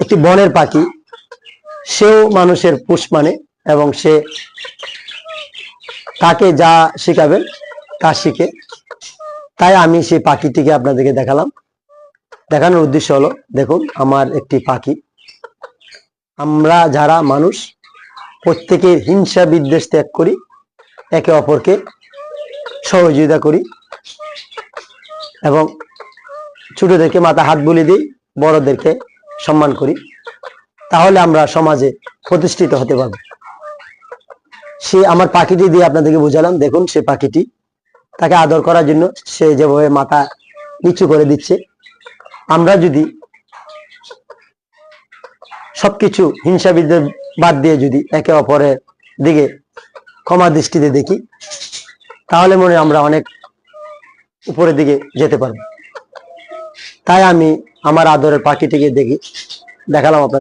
একটি বনের পাখি। সেও মানুষের পুষ মানে এবং সে তাকে যা শিখাবেন তা শিখে। তাই আমি সেই পাখিটিকে আপনাদেরকে দেখালাম। দেখানোর উদ্দেশ্য হলো, দেখুন, আমার একটি পাখি। আমরা যারা মানুষ, প্রত্যেকের হিংসা বিদ্বেষ ত্যাগ করি, একে অপরকে সহযোগিতা করি এবং ছোটদেরকে মাথা হাত বুলি দিই, বড়দেরকে সম্মান করি, তাহলে আমরা সমাজে প্রতিষ্ঠিত হতে পারব। সে আমার পাখিটি দিয়ে আপনাদেরকে বুঝালাম, দেখুন সে পাখিটি। তাকে আদর করার জন্য সে যেভাবে মাথা নিচু করে দিচ্ছে। আমরা যদি সবকিছু হিংসা বিদ্বেষ বাদ দিয়ে যদি একে অপরের দিকে ক্ষমা দৃষ্টিতে দেখি, তাহলে মনে আমরা অনেক উপরের দিকে যেতে পারব। তাই আমি আমার আদরের পাখিটিকে দেখি দেখালাম আপনার